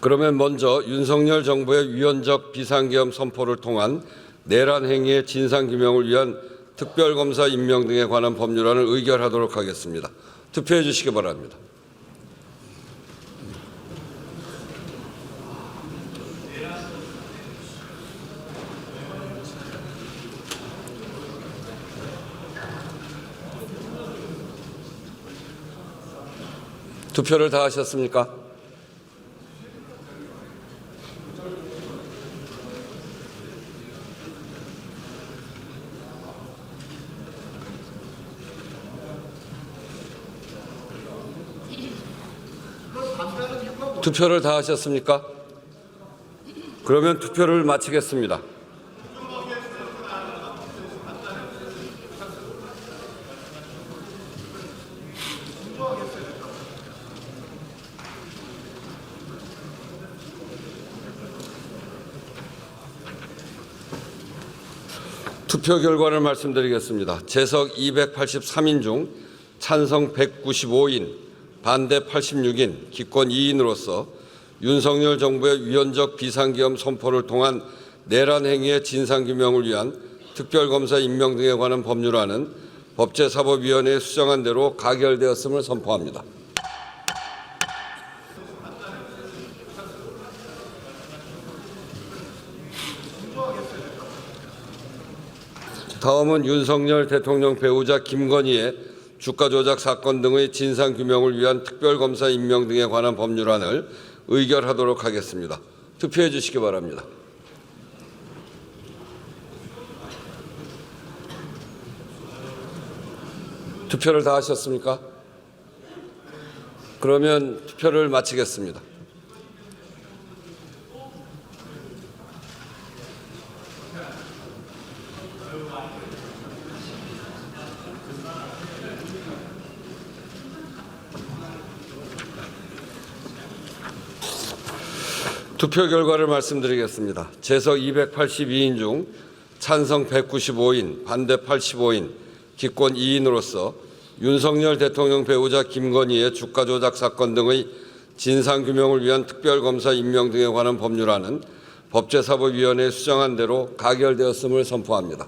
그러면 먼저 윤석열 정부의 위헌적 비상계엄 선포를 통한 내란 행위의 진상 규명을 위한 특별검사 임명 등에 관한 법률안을 의결하도록 하겠습니다. 투표해 주시기 바랍니다. 투표를 다 하셨습니까? 투표를 다 하셨습니까? 그러면 투표를 마치겠습니다. 투표 결과를 말씀드리겠습니다. 재석 283인 중 찬성 195인, 반대 86인, 기권 2인으로서 윤석열 정부의 위헌적 비상계엄 선포를 통한 내란 행위의 진상규명을 위한 특별검사 임명 등에 관한 법률안은 법제사법위원회에 수정한 대로 가결되었음을 선포합니다. 다음은 윤석열 대통령 배우자 김건희의 주가 조작 사건 등의 진상 규명을 위한 특별검사 임명 등에 관한 법률안을 의결하도록 하겠습니다. 투표해 주시기 바랍니다. 투표를 다 하셨습니까? 그러면 투표를 마치겠습니다. 투표 결과를 말씀드리겠습니다. 재석 282인 중 찬성 195인, 반대 85인, 기권 2인으로서 윤석열 대통령 배우자 김건희의 주가 조작 사건 등의 진상 규명을 위한 특별검사 임명 등에 관한 법률안은 법제사법위원회에 수정한 대로 가결되었음을 선포합니다.